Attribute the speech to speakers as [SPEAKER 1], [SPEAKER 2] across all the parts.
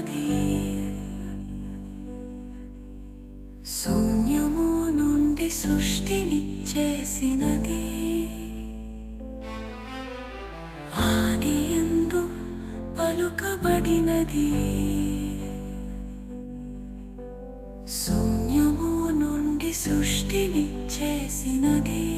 [SPEAKER 1] చేసినది శూన్యము నుండి సృష్టిని చేసినది ఆది ఎందు పలుకబడినది శూన్యము నుండి సృష్టిని చేసినది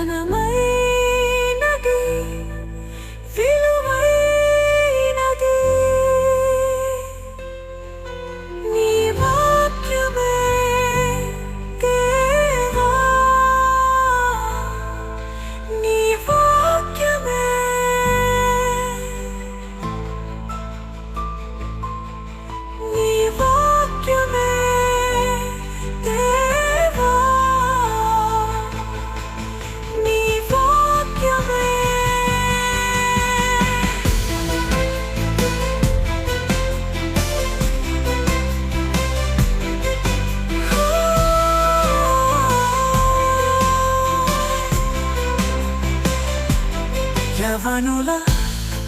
[SPEAKER 1] Sana
[SPEAKER 2] యవనుల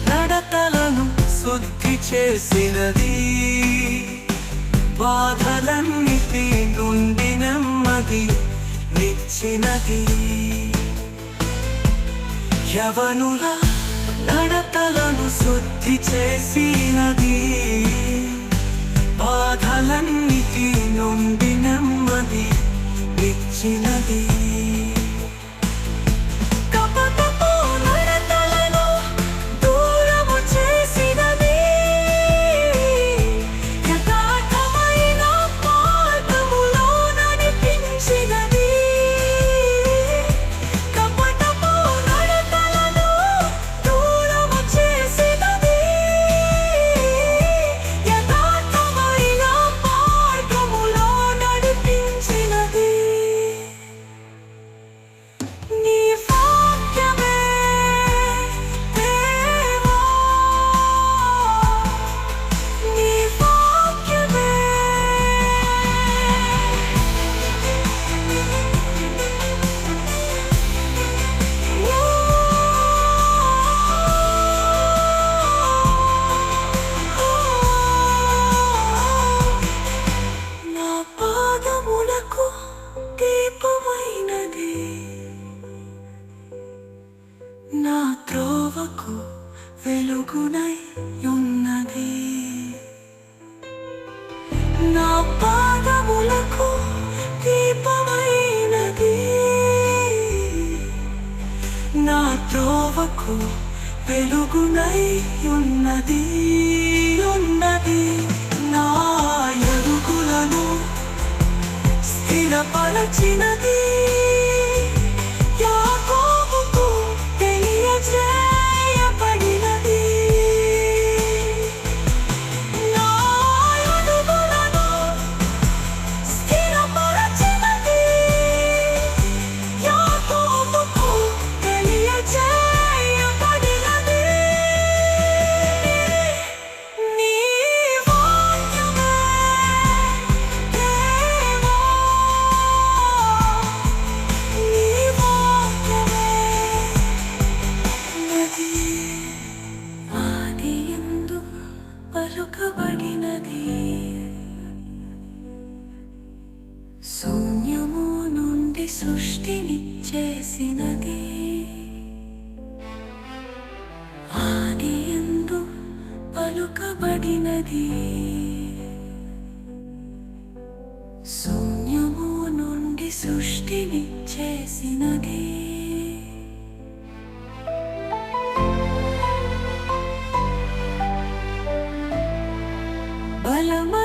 [SPEAKER 2] నడతలను శుద్ధి చేసినది. బాధలన్నిటి నుండి నెమ్మది నిచ్చినది. యవనుల నడతలను శుద్ధి చేసినది. బాధలన్నిటి నుండి నెమ్మది నిచ్చినది.
[SPEAKER 1] వెలుగునై ఉన్నది నా పాదములకు దీపమైనది నా త్రోవకు వెలుగునై ఉన్నది ఉన్నది నా ఎరుగులను స్థిరపరచినది సృష్టిని చేసినది. ఆది ఎందు పలుకబడినది. శూన్యము నుండి సృష్టిని చేసినది. బలమ